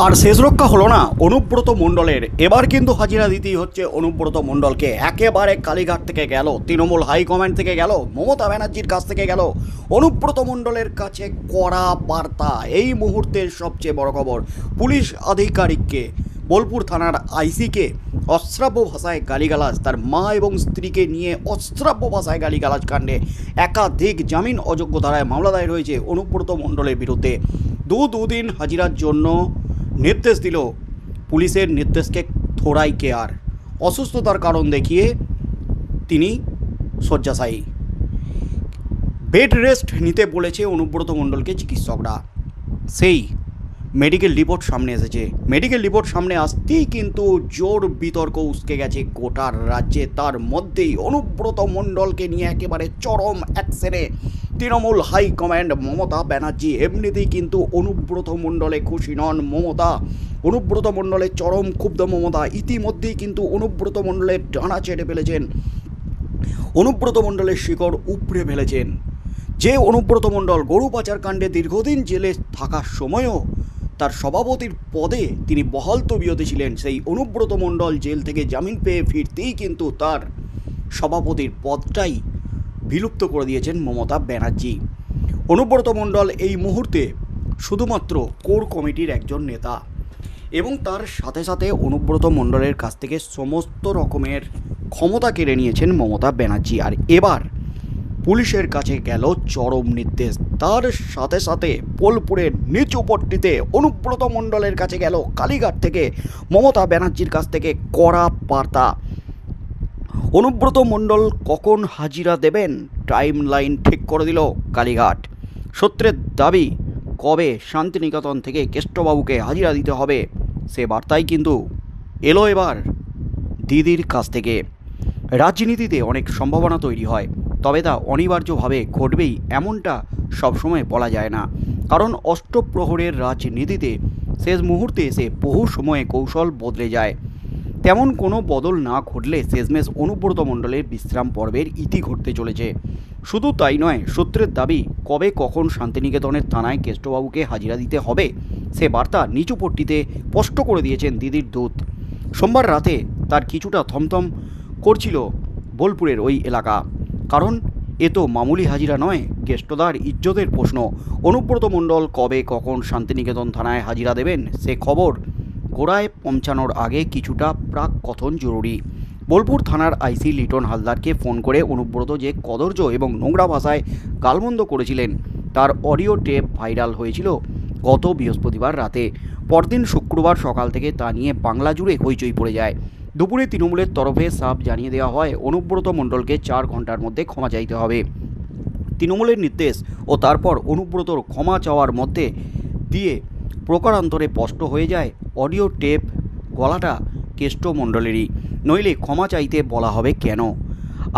আর শেষ রক্ষা হলো না অনুব্রত মণ্ডলের। এবার কিন্তু হাজিরা দিতেই হচ্ছে অনুব্রত মণ্ডলকে। একেবারে কালীঘাট থেকে গেল, তৃণমূল হাইকমান্ড থেকে গেল, মমতা ব্যানার্জির কাছ থেকে গেল অনুব্রত মণ্ডলের কাছে কড়া বার্তা। এই মুহূর্তের সবচেয়ে বড় খবর, পুলিশ আধিকারিককে, বোলপুর থানার আইসিকে অশ্রাব্য ভাষায় গালিগালাজ, তার মা এবং স্ত্রীকে নিয়ে অশ্রাব্য ভাষায় গালিগালাজ কাণ্ডে একাধিক জামিন অযোগ্য ধারায় মামলা দায়ের হয়েছে অনুব্রত মণ্ডলের বিরুদ্ধে। দু দুদিন হাজিরার জন্য নির্দেশ দিল পুলিশের নির্দেশকে থোড়াই কেয়ার। অসুস্থতার কারণ দেখিয়ে তিনি শয্যাশায়ী। বেড রেস্ট নিতে বলেছে অনুব্রত মণ্ডলকে চিকিৎসকরা। সেই মেডিকেল রিপোর্ট সামনে এসেছে। মেডিকেল রিপোর্ট সামনে আসতেই কিন্তু জোর বিতর্ক উসকে গেছে গোটার রাজ্যে। তার মধ্যেই অনুব্রত মণ্ডলকে নিয়ে একেবারে চরম অ্যাকশনে তৃণমূল হাইকমান্ড মমতা ব্যানার্জি এমনিতেই কিন্তু অনুব্রত মণ্ডলে খুশি নন মমতা। অনুব্রত মণ্ডলে চরম ক্ষুব্ধ মমতা। ইতিমধ্যেই কিন্তু অনুব্রত মণ্ডলের ডানা চেটে ফেলেছেন। অনুব্রত মণ্ডলের শিকড় উপড়ে ফেলেছেন। যে অনুব্রত মণ্ডল গরু পাচার কাণ্ডে দীর্ঘদিন জেলে থাকার সময়ও তার সভাপতির পদে তিনি বহাল তবিয়তে ছিলেন, সেই অনুব্রত মণ্ডল জেল থেকে জামিন পেয়ে ফিরতেই কিন্তু তার সভাপতির পদটাই বিলুপ্ত করে দিয়েছেন মমতা ব্যানার্জি। অনুব্রত মণ্ডল এই মুহূর্তে শুধুমাত্র কোর কমিটির একজন নেতা এবং তার সাথে সাথে অনুব্রত মণ্ডলের কাছ থেকে সমস্ত রকমের ক্ষমতা কেড়ে নিয়েছেন মমতা ব্যানার্জি। আর এবার পুলিশের কাছে গেল চরম নির্দেশ। তার সাথে সাথে বোলপুরের নিচু পট্টিতে অনুব্রত মণ্ডলের কাছে গেল কালীঘাট থেকে মমতা ব্যানার্জির কাছ থেকে কড়া বার্তা। অনুব্রত মণ্ডল কখন হাজিরা দেবেন? টাইম লাইন ঠিক করে দিল কালীঘাট। সূত্রের দাবি, কবে শান্তিনিকেতন থেকে কেষ্টবাবুকে হাজিরা দিতে হবে সে বার্তাই কিন্তু এলো এবার দিদির কাছ থেকে। রাজনীতিতে অনেক সম্ভাবনা তৈরি হয়, তবে তা অনিবার্যভাবে ঘটবেই এমনটা সবসময় বলা যায় না। কারণ অষ্টপ্রহরের রাজনীতিতে শেষ মুহূর্তে এসে বহু সময়ে কৌশল বদলে যায়। তেমন কোনো বদল না ঘটলে শেষমেশ অনুব্রত মণ্ডলের বিশ্রাম পর্বের ইতি ঘটতে চলেছে। শুধু তাই নয়, সূত্রের দাবি, কবে কখন শান্তিনিকেতনের থানায় কেষ্টবাবুকে হাজিরা দিতে হবে, সে বার্তা নিচু পট্টিতে স্পষ্ট করে দিয়েছেন দিদির দূত। সোমবার রাতে তার কিছুটা থমথম করছিল বোলপুরের ওই এলাকা। কারণ, এ তো মামুলি হাজিরা নয়, কেষ্টদার ইজ্জতের প্রশ্ন। অনুব্রত মণ্ডল কবে কখন শান্তিনিকেতন থানায় হাজিরা দেবেন, সে খবর গোড়ায় পৌঁছানোর আগে কিছুটা প্রাক কথন জরুরি। বোলপুর থানার আইসি লিটন হালদারকে ফোন করে অনুব্রত যে কদর্য এবং নোংরা ভাষায় গালমন্দ করেছিলেন, তার অডিও টেপ ভাইরাল হয়েছিল গত বৃহস্পতিবার রাতে। পরদিন শুক্রবার সকাল থেকে তা নিয়ে বাংলা জুড়ে হইচই পড়ে যায়। দুপুরে তৃণমূলের তরফে সাপ জানিয়ে দেওয়া হয়, অনুব্রত মণ্ডলকে চার ঘণ্টার মধ্যে ক্ষমা চাইতে হবে। তৃণমূলের নির্দেশ ও তারপর অনুব্রতর ক্ষমা চাওয়ার মধ্যে দিয়ে প্রকারান্তরে স্পষ্ট হয়ে যায় অডিও টেপ গলাটা কেষ্ট মণ্ডলেরই নইলে ক্ষমা চাইতে বলা হবে কেন?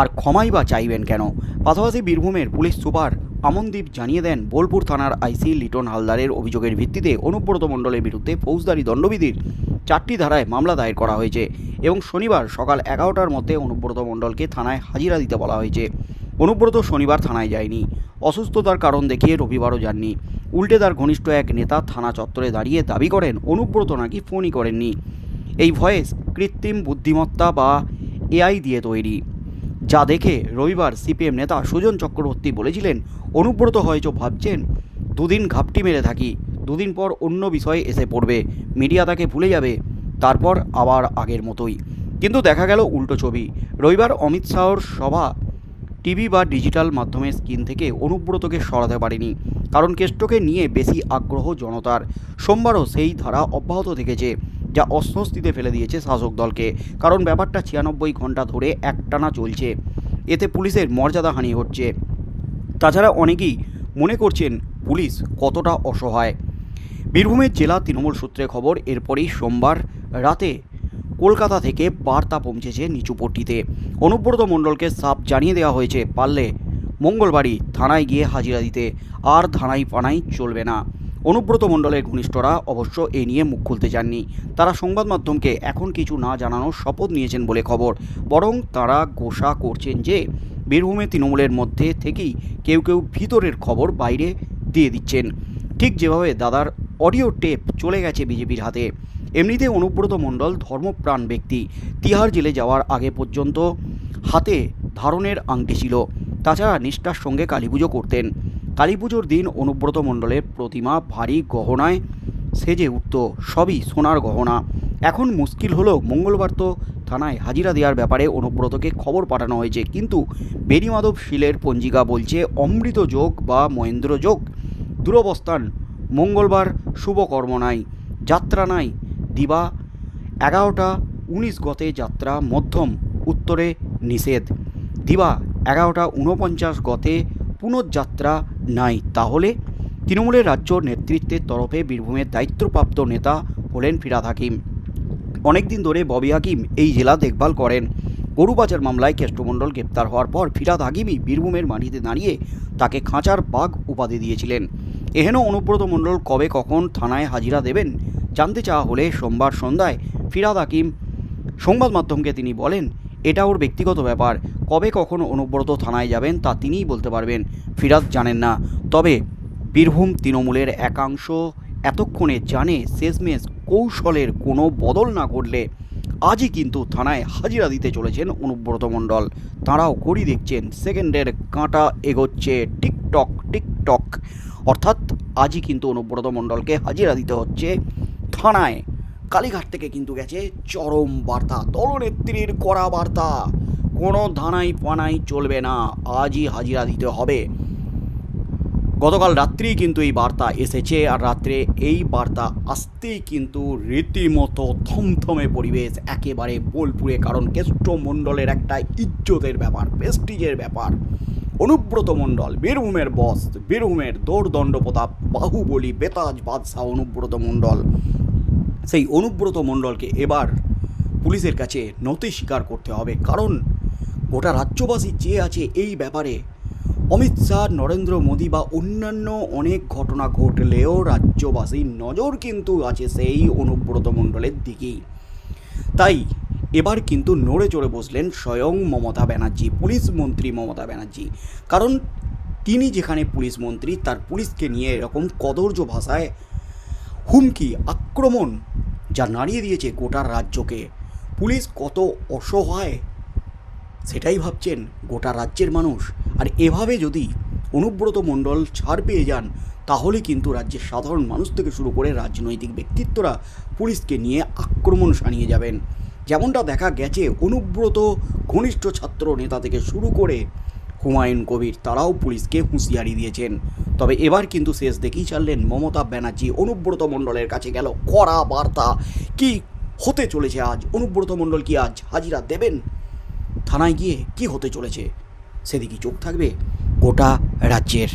আর ক্ষমাই বা চাইবেন কেন? পাশাপাশি বীরভূমের পুলিশ সুপার আমনদীপ জানিয়ে দেন, বোলপুর থানার আইসি লিটন হালদারের অভিযোগের ভিত্তিতে অনুব্রত মণ্ডলের বিরুদ্ধে ফৌজদারি দণ্ডবিধির চারটি ধারায় মামলা দায়ের করা হয়েছে এবং শনিবার সকাল এগারোটার মধ্যে অনুব্রত মণ্ডলকে থানায় হাজিরা দিতে বলা হয়েছে। অনুব্রত শনিবার থানায় যায়নি। অসুস্থতার কারণ দেখিয়ে রবিবারও যাননি। উল্টে তার ঘনিষ্ঠ এক নেতা থানা চত্বরে দাঁড়িয়ে দাবি করেন, অনুব্রত নাকি ফোনই করেননি। এই ভয়েস কৃত্রিম বুদ্ধিমত্তা বা এআই দিয়ে তৈরি। যা দেখে রবিবার সিপিএম নেতা সুজন চক্রবর্তী বলেছিলেন, অনুব্রত হয়তো ভাবছেন, দুদিন ঘাপটি মেরে থাকি, দুদিন পর অন্য বিষয়ে এসে পড়বে, মিডিয়া তাকে ভুলে যাবে, তারপর আবার আগের মতোই। কিন্তু দেখা গেল উল্টো ছবি। রবিবার অমিত শাহর সভা টিভি বা ডিজিটাল মাধ্যমে স্ক্রিন থেকে অনুব্রতকে সরাতে পারেনি, কারণ কেষ্টকে নিয়ে বেশি আগ্রহ জনতার। সোমবারও সেই ধারা অব্যাহত থেকেছে, যা অস্বস্তিতে ফেলে দিয়েছে শাসক দলকে, কারণ ব্যাপারটা ছিয়ানব্বই ঘণ্টা ধরে একটানা চলছে। এতে পুলিশের মর্যাদাহানি হচ্ছে। তাছাড়া অনেকেই মনে করছেন পুলিশ কতটা অসহায়। বীরভূমের জেলা তৃণমূল সূত্রে খবর, এরপরেই সোমবার রাতে কলকাতা থেকে বার্তা পৌঁছেছে নিচুপট্টিতে অনুব্রত মণ্ডলকে সাপ জানিয়ে দেওয়া হয়েছে, পারলে মঙ্গলবারই থানায় গিয়ে হাজিরা দিতে। আর থানায় পানাই চলবে না। অনুব্রত মণ্ডলের ঘনিষ্ঠরা অবশ্য এ নিয়ে মুখ খুলতে চাননি। তারা সংবাদ মাধ্যমকে এখন কিছু না জানানোর শপথ নিয়েছেন বলে খবর। বরং তারা গোসা করছেন যে, বীরভূমে তৃণমূলের মধ্যে থেকেই কেউ কেউ ভিতরের খবর বাইরে দিয়ে দিচ্ছেন। ঠিক যেভাবে দাদার অডিও টেপ চলে গেছে বিজেপির হাতে। এমনিতে অনুব্রত মণ্ডল ধর্মপ্রাণ ব্যক্তি। তিহার জেলে যাওয়ার আগে পর্যন্ত হাতে ধারণের আংটি ছিল। তাছাড়া নিষ্ঠার সঙ্গে কালী পুজো করতেন। কালী পুজোর দিন অনুব্রত মণ্ডলের প্রতিমা ভারী গহনায় সেজে উঠত। সবই সোনার গহনা। এখন মুশকিল হলো মঙ্গলবার তো থানায় হাজিরা দেওয়ার ব্যাপারে অনুব্রতকে খবর পাঠানো হয়েছে। কিন্তু বেনিমাধব শিলের পঞ্জিকা বলছে, অমৃত যোগ বা মহেন্দ্র যোগ, দুরবস্থান, মঙ্গলবার শুভকর্ম নাই, যাত্রা নাই দিবা, এগারোটা উনিশ গতে যাত্রা মধ্যম, উত্তরে নিষেধ। দিবা, এগারোটা উনপঞ্চাশ গতে পুনর্যাত্রা নাই, তাহলে তৃণমূলের রাজ্য নেতৃত্বের তরফে বীরভূমের দায়িত্বপ্রাপ্ত নেতা হলেন ফিরাদ হাকিম। অনেকদিন ধরে ববি হাকিম এই জেলা দেখভাল করেন। গরুবাজার মামলায় কেষ্টমণ্ডল গ্রেপ্তার হওয়ার পর ফিরাদ হাকিমই বীরভূমের মাটিতে দাঁড়িয়ে তাকে খাঁচার বাঘ উপাধি দিয়েছিলেন। এহেন অনুব্রত মণ্ডল কবে কখন থানায় হাজিরা দেবেন জানতে চাওয়া হলে সোমবার সন্ধ্যায় ফিরাদ হাকিম সংবাদ মাধ্যমকে তিনি বলেন, এটা ওর ব্যক্তিগত ব্যাপার। কবে কখন অনুব্রত থানায় যাবেন তা তিনিই বলতে পারবেন। ফিরাদ জানেন না। তবে বীরভূম তৃণমূলের একাংশ এতক্ষণে জানে শেষমেশ কৌশলের কোনো বদল না করলে আজই কিন্তু থানায় হাজিরা দিতে চলেছেন অনুব্রত মণ্ডল। তাঁরাও ঘড়ি দেখছেন, সেকেন্ডের কাঁটা এগোচ্ছে টিকটক টিকটক। অর্থাৎ আজই কিন্তু অনুব্রত মণ্ডলকে হাজিরা দিতে হচ্ছে থানায়। কালীঘাট থেকে কিন্তু গেছে চরম বার্তা, দলনেত্রীর কড়া বার্তা। কোনো ধানাই পানাই চলবে না, আজই হাজিরা দিতে হবে। গতকাল রাত্রেই কিন্তু এই বার্তা এসেছে আর রাত্রে এই বার্তা আসতেই কিন্তু রীতিমতো থমথমে পরিবেশ একেবারে বোলপুরে, কারণ কেষ্ট মণ্ডলের একটা ইজ্জতের ব্যাপার, প্রেস্টিজের ব্যাপার। অনুব্রত মণ্ডল, বীরভূমের বস, বীরভূমের দৌড়দণ্ড প্রতাপ, বাহুবলী, বেতাজ বাদশাহ, অনুব্রত মণ্ডল। সেই অনুব্রত মণ্ডলকে এবার পুলিশের কাছে নতি স্বীকার করতে হবে। কারণ গোটা রাজ্যবাসী চেয়ে আছে এই ব্যাপারে। অমিত শাহ, নরেন্দ্র মোদী বা অন্যান্য অনেক ঘটনা ঘটলেও রাজ্যবাসীর নজর কিন্তু আছে সেই অনুব্রত মণ্ডলের দিকেই। তাই এবার কিন্তু নড়ে চড়ে বসলেন স্বয়ং মমতা ব্যানার্জি, পুলিশ মন্ত্রী মমতা ব্যানার্জি। কারণ তিনি যেখানে পুলিশ মন্ত্রী, তার পুলিশকে নিয়ে এরকম কদর্য ভাষায় হুমকি, আক্রমণ যা নাড়িয়ে দিয়েছে গোটা রাজ্যকে। পুলিশ কত অসহায়? সেটাই ভাবছেন গোটা রাজ্যের মানুষ। আর এভাবে যদি অনুব্রত মণ্ডল ছাড় পেয়ে যান, তাহলে কিন্তু রাজ্যের সাধারণ মানুষ থেকে শুরু করে রাজনৈতিক ব্যক্তিত্বরা পুলিশকে নিয়ে আক্রমণ সানিয়ে যাবেন। যেমনটা দেখা গেছে অনুব্রত ঘনিষ্ঠ ছাত্র নেতা থেকে শুরু করে হুমায়ুন কবির, তারাও পুলিশকে হুঁশিয়ারি দিয়েছেন। তবে এবার কিন্তু শেষ দেখেই চাললেন মমতা ব্যানার্জি। অনুব্রত মণ্ডলের কাছে গেল কড়া বার্তা। কি হতে চলেছে আজ? অনুব্রত মণ্ডল কি আজ হাজিরা দেবেন? থানায় গিয়ে কি হতে চলেছে? সেদিকে চোখ থাকবে গোটা রাজ্যের।